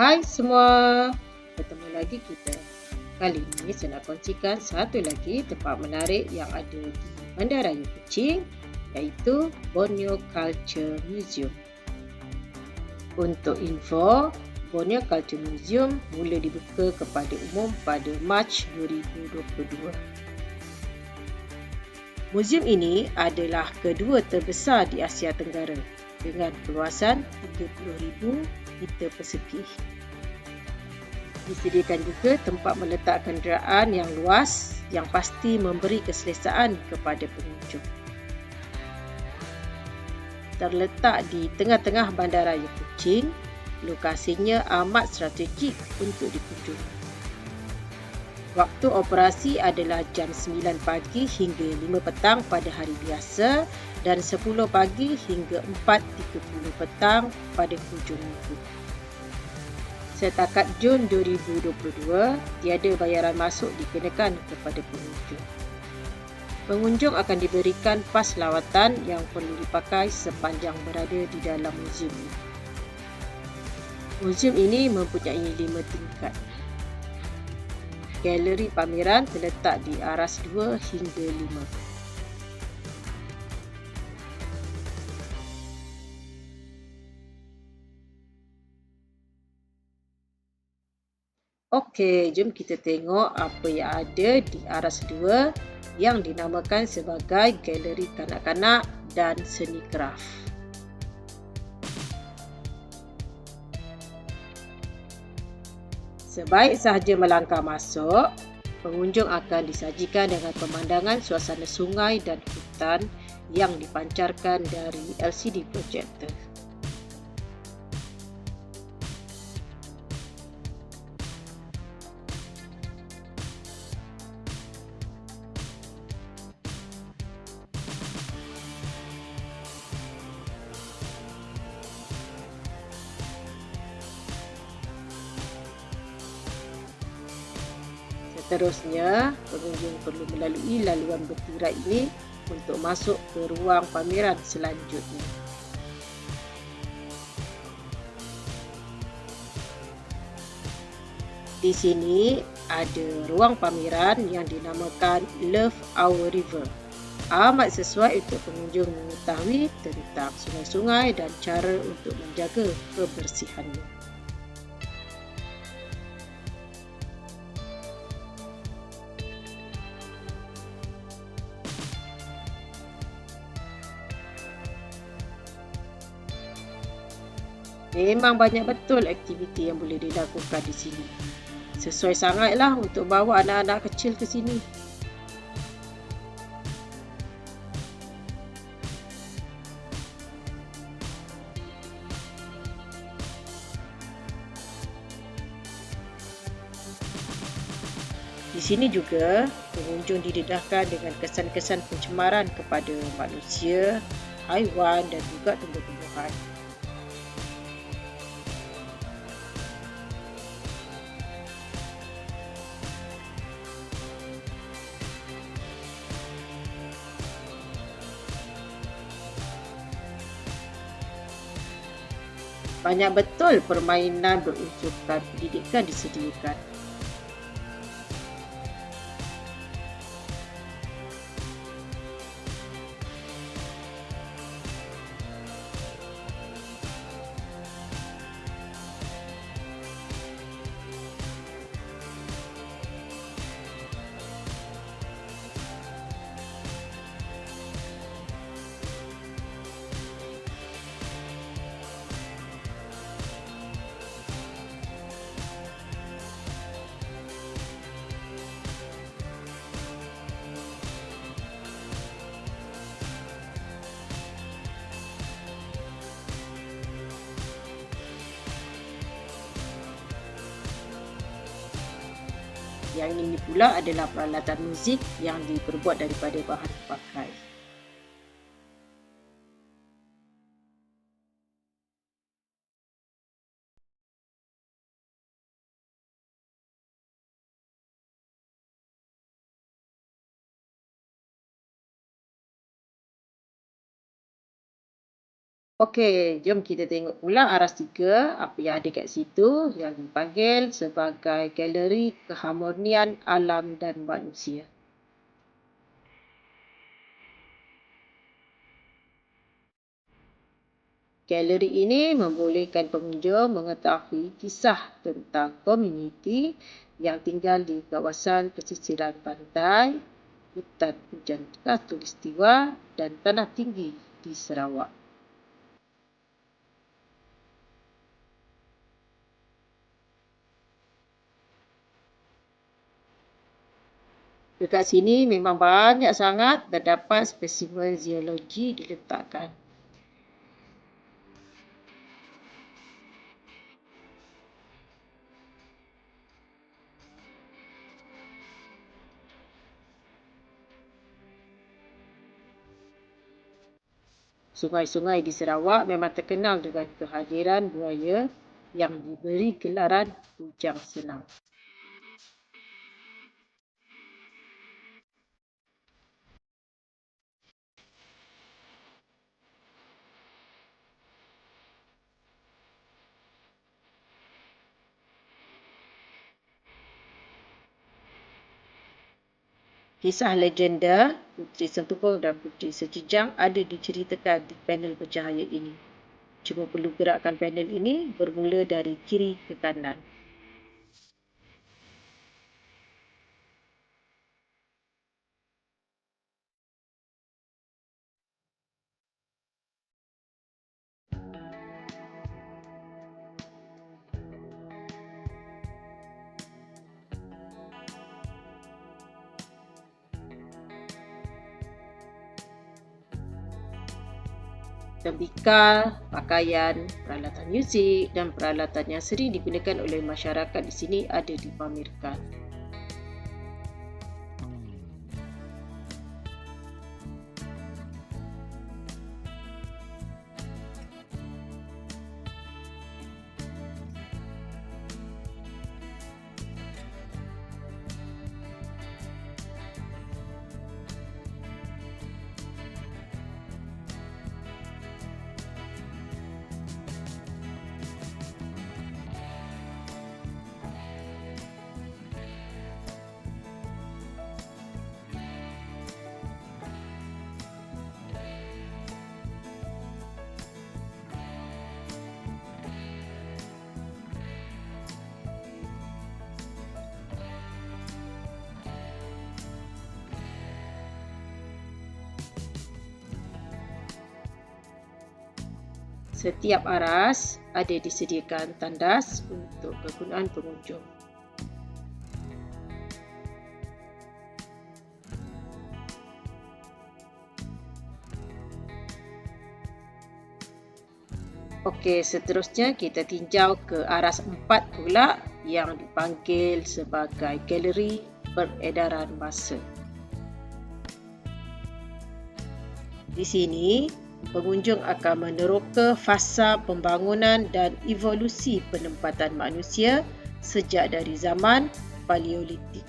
Hai semua, bertemu lagi kita. Kali ini saya nak kongsikan satu lagi tempat menarik yang ada di Bandaraya Kuching iaitu Borneo Culture Museum. Untuk info, Borneo Culture Museum mula dibuka kepada umum pada Mac 2022. Museum ini adalah kedua terbesar di Asia Tenggara dengan perluasan 30,000 meter persegi. Disediakan juga tempat meletak kenderaan yang luas yang pasti memberi keselesaan kepada pengunjung. Terletak di tengah-tengah bandaraya Kuching, lokasinya amat strategik untuk dikunjungi. Waktu operasi adalah jam 9 pagi hingga 5 petang pada hari biasa dan 10 pagi hingga 4.30 petang pada hujung minggu. Setakat Jun 2022, tiada bayaran masuk dikenakan kepada pengunjung. Pengunjung akan diberikan pas lawatan yang perlu dipakai sepanjang berada di dalam muzium ini. Muzium ini mempunyai lima tingkat. Galeri pameran terletak di aras 2 hingga 5. Okey, jom kita tengok apa yang ada di aras 2 yang dinamakan sebagai galeri kanak-kanak dan seni kraft. Sebaik sahaja melangkah masuk, pengunjung akan disajikan dengan pemandangan suasana sungai dan hutan yang dipancarkan dari LCD projector. Seterusnya, pengunjung perlu melalui laluan bertirai ini untuk masuk ke ruang pameran selanjutnya. Di sini ada ruang pameran yang dinamakan Love Our River. Amat sesuai untuk pengunjung mengetahui tentang sungai-sungai dan cara untuk menjaga kebersihannya. Memang banyak betul aktiviti yang boleh dilakukan di sini. Sesuai sangatlah untuk bawa anak-anak kecil ke sini. Di sini juga pengunjung didedahkan dengan kesan-kesan pencemaran kepada manusia, haiwan dan juga tumbuh-tumbuhan. Banyak betul permainan berunsurkan pendidikan disediakan. Yang ini pula adalah peralatan muzik yang diperbuat daripada bahan pakai. Okey, jom kita tengok pula aras tiga, apa yang ada kat situ yang dipanggil sebagai galeri keharmonian alam dan manusia. Galeri ini membolehkan pengunjung mengetahui kisah tentang komuniti yang tinggal di kawasan pesisiran pantai, hutan hujan khatulistiwa dan tanah tinggi di Sarawak. Dekat sini memang banyak sangat terdapat spesimen geologi diletakkan. Sungai-sungai di Sarawak memang terkenal dengan kehadiran buaya yang diberi gelaran bujang senang. Kisah legenda Puteri Sempurna dan Puteri Sejejang ada diceritakan di panel bercahaya ini. Cuma perlu gerakkan panel ini bermula dari kiri ke kanan. Tembikar, pakaian, peralatan muzik dan peralatan yang sering digunakan oleh masyarakat di sini ada dipamerkan. Setiap aras ada disediakan tandas untuk kegunaan pengunjung. Okey, seterusnya kita tinjau ke aras empat pula yang dipanggil sebagai galeri peredaran masa. Di sini, pengunjung akan meneroka fasa pembangunan dan evolusi penempatan manusia sejak dari zaman Paleolitik.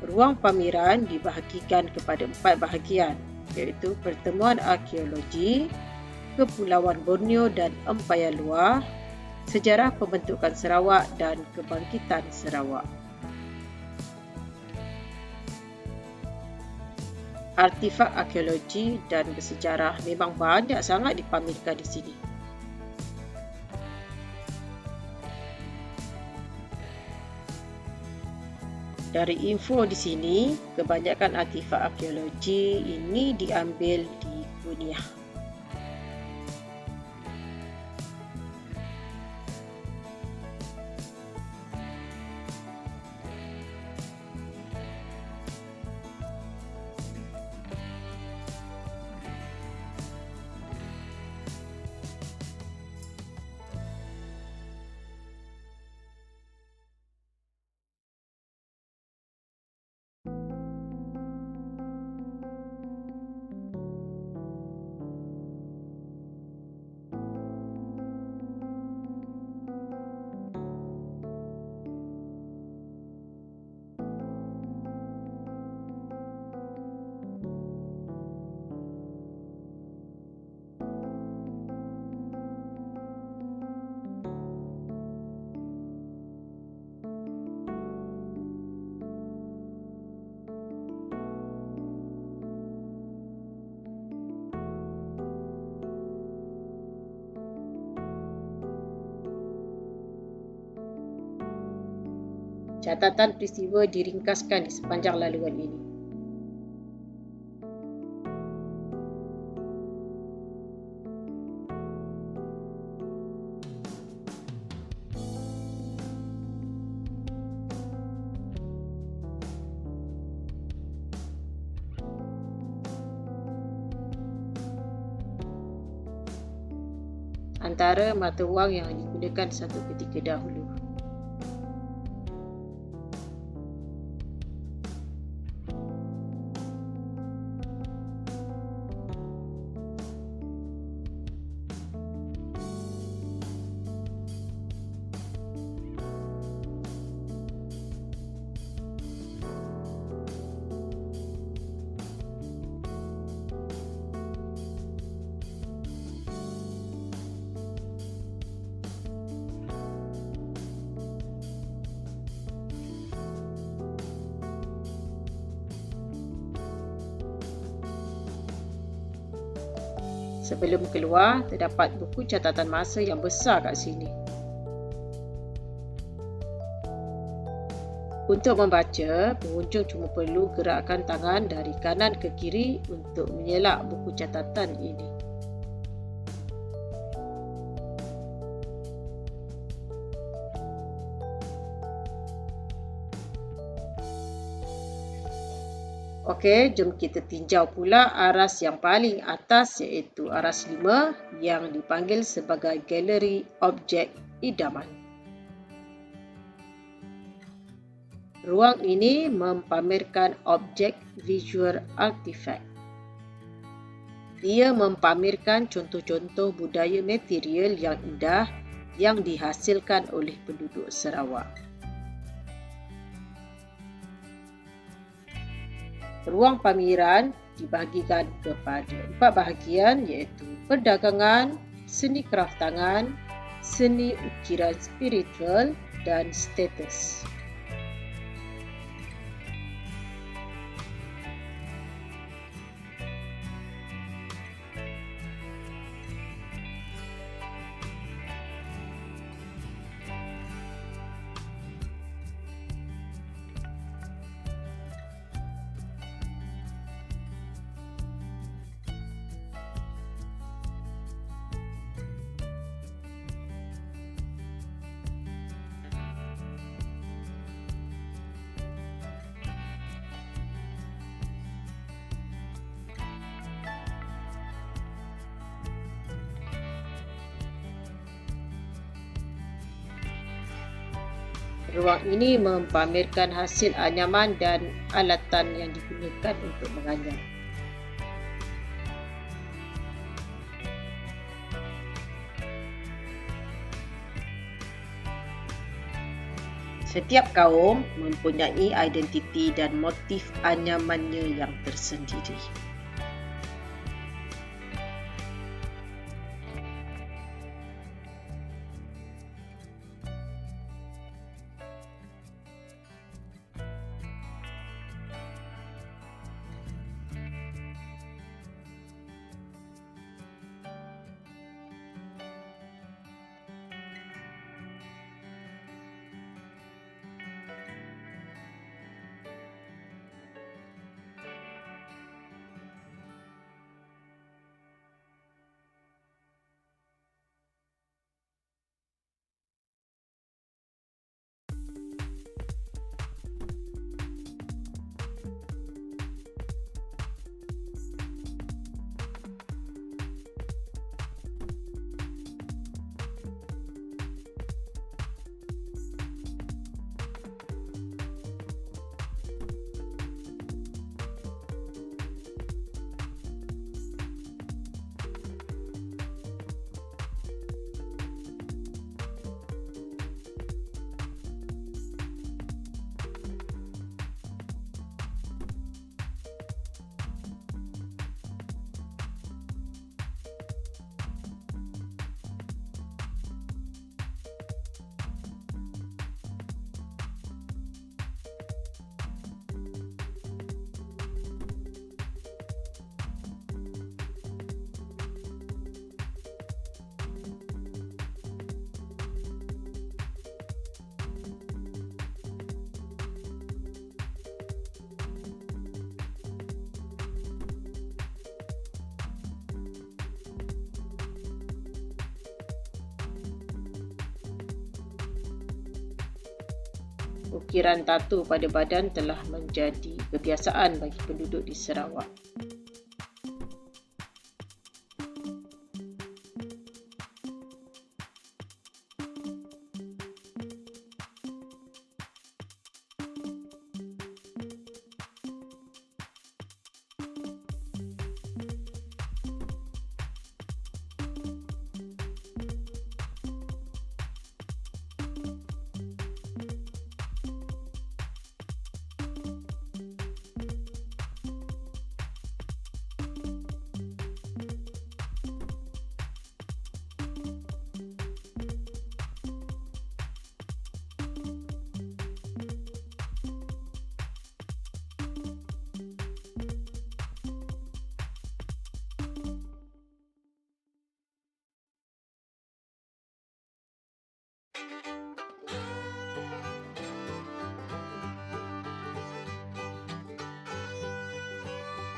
Ruang pameran dibahagikan kepada empat bahagian iaitu pertemuan arkeologi, Kepulauan Borneo dan Empayar Luar, sejarah pembentukan Sarawak dan kebangkitan Sarawak. Artifak arkeologi dan bersejarah memang banyak sangat dipamerkan di sini. Dari info di sini, kebanyakan artifak arkeologi ini diambil di Guniah. Catatan peristiwa diringkaskan di sepanjang laluan ini. antara mata wang yang digunakan satu ketika dahulu. Sebelum keluar, terdapat buku catatan masa yang besar kat sini. Untuk membaca, pengunjung cuma perlu gerakkan tangan dari kanan ke kiri untuk menyelak buku catatan ini. Okey, jom kita tinjau pula aras yang paling atas iaitu aras 5 yang dipanggil sebagai galeri objek idaman. Ruang ini mempamerkan objek visual artifact. Ia mempamerkan contoh-contoh budaya material yang indah yang dihasilkan oleh penduduk Sarawak. Ruang pameran dibahagikan kepada empat bahagian iaitu perdagangan, seni kraftangan, seni ukiran spiritual dan status. Ruang ini mempamerkan hasil anyaman dan alatan yang digunakan untuk menganyam. Setiap kaum mempunyai identiti dan motif anyamannya yang tersendiri. Ukiran tatu pada badan telah menjadi kebiasaan bagi penduduk di Sarawak.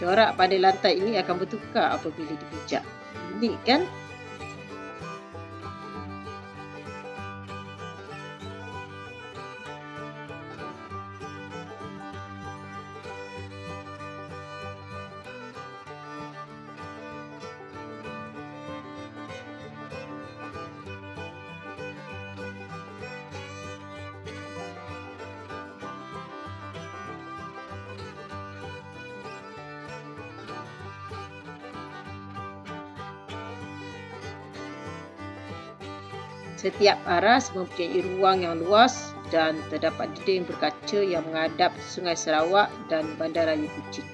Corak pada lantai ini akan bertukar apabila dipijak. Unik kan? Setiap aras mempunyai ruang yang luas dan terdapat dinding berkaca yang menghadap Sungai Sarawak dan Bandaraya Kuching.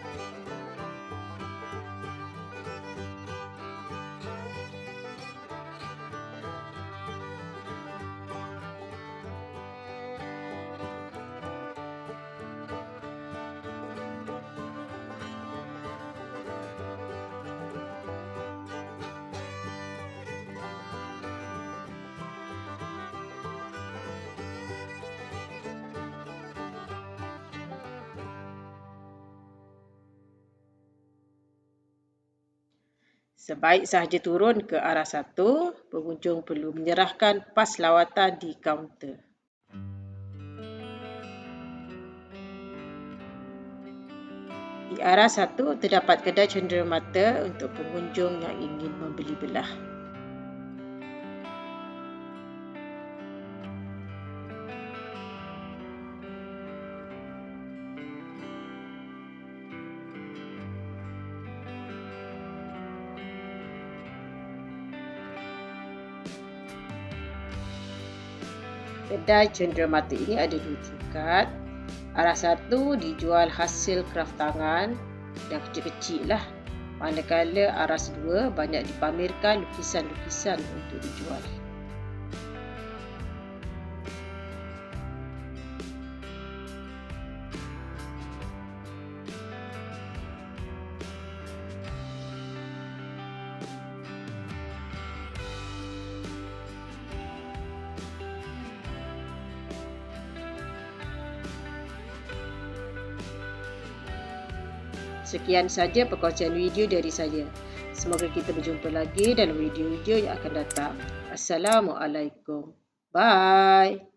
Sebaik sahaja turun ke arah satu, pengunjung perlu menyerahkan pas lawatan di kaunter. Di arah satu terdapat kedai cenderamata untuk pengunjung yang ingin membeli belah. Kedai cenderamata ini ada dua tingkat. Arah satu dijual hasil kraft tangan dan kecil-kecil lah. Manakala arah dua banyak dipamerkan lukisan-lukisan untuk dijual. Sekian saja perkongsian video dari saya. Semoga kita berjumpa lagi dalam video-video yang akan datang. Assalamualaikum. Bye.